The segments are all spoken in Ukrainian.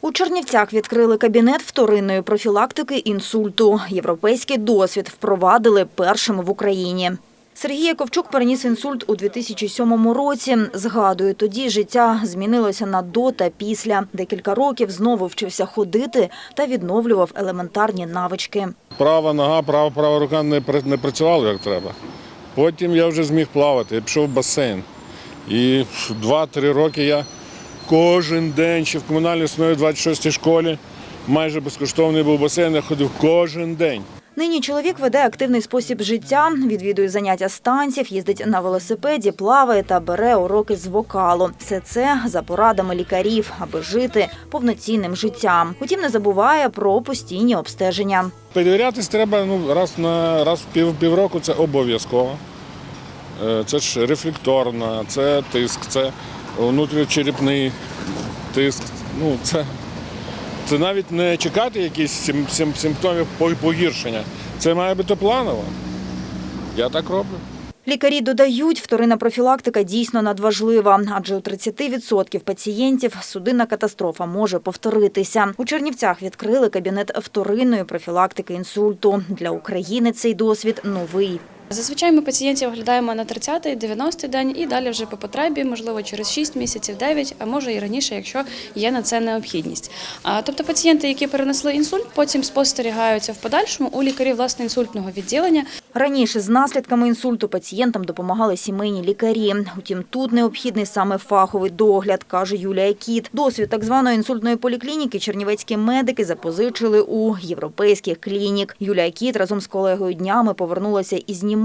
У Чернівцях відкрили кабінет вторинної профілактики інсульту. Європейський досвід впровадили першими в Україні. Сергій Ковчук переніс інсульт у 2007 році. Згадує, тоді життя змінилося на до та після. Декілька років знову вчився ходити та відновлював елементарні навички. Права нога, права, права рука не, не працювала як треба. Потім я вже зміг плавати, я пішов в басейн. І 2-3 роки я кожен день, ще в комунальній основі 26 школі, майже безкоштовний був басейн, я ходив кожен день. Нині чоловік веде активний спосіб життя, відвідує заняття з танців, їздить на велосипеді, плаває та бере уроки з вокалу. Все це за порадами лікарів, аби жити повноцінним життям. Утім, не забуває про постійні обстеження. Перевірятись треба ну, раз на раз в пів, півроку це обов'язково. Е, Це ж рефлекторна, це тиск, це внутрішньочерепний тиск. Ну, це, це навіть не чекати якісь сим, сим, симптомів погіршення. Це має бути планово. Я так роблю. Лікарі додають, вторинна профілактика дійсно надважлива, адже у 30% пацієнтів судинна катастрофа може повторитися. У Чернівцях відкрили кабінет вторинної профілактики інсульту. Для України цей досвід новий. Зазвичай ми пацієнтів оглядаємо на 30-й, 90-й день і далі вже по потребі, можливо, через 6 місяців, 9, а може і раніше, якщо є на це необхідність. Тобто пацієнти, які перенесли інсульт, потім спостерігаються в подальшому у лікарів власне інсультного відділення. Раніше з наслідками інсульту пацієнтам допомагали сімейні лікарі. Утім, тут необхідний саме фаховий догляд, каже Юлія Кіт. Досвід так званої інсультної поліклініки чернівецькі медики запозичили у європейських клінік. Юлія Кіт разом з колегою днями повернулася із Німеччини.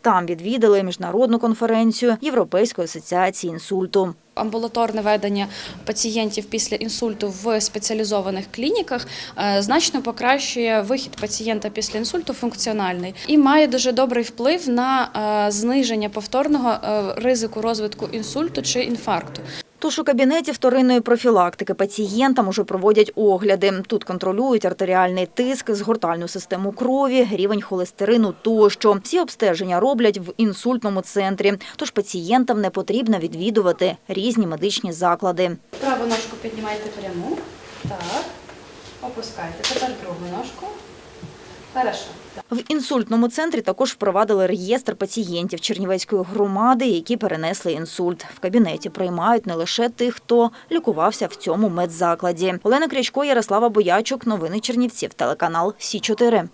Там відвідали міжнародну конференцію Європейської асоціації інсульту. Амбулаторне ведення пацієнтів після інсульту в спеціалізованих клініках е, значно покращує вихід пацієнта після інсульту функціональний і має дуже добрий вплив на е, зниження повторного е, ризику розвитку інсульту чи інфаркту. Тож у кабінеті вторинної профілактики пацієнтам уже проводять огляди. Тут контролюють артеріальний тиск, згортальну систему крові, рівень холестерину тощо. Всі обстеження роблять в інсультному центрі. Тож пацієнтам не потрібно відвідувати різні медичні заклади. Праву ножку піднімайте пряму. Так. Опускайте. Тепер другу ножку. В інсультному центрі також впровадили реєстр пацієнтів Чернівецької громади, які перенесли інсульт. В кабінеті приймають не лише тих, хто лікувався в цьому медзакладі. Олена Крячко, Ярослава Боячук. Новини Чернівців. Телеканал Сі 4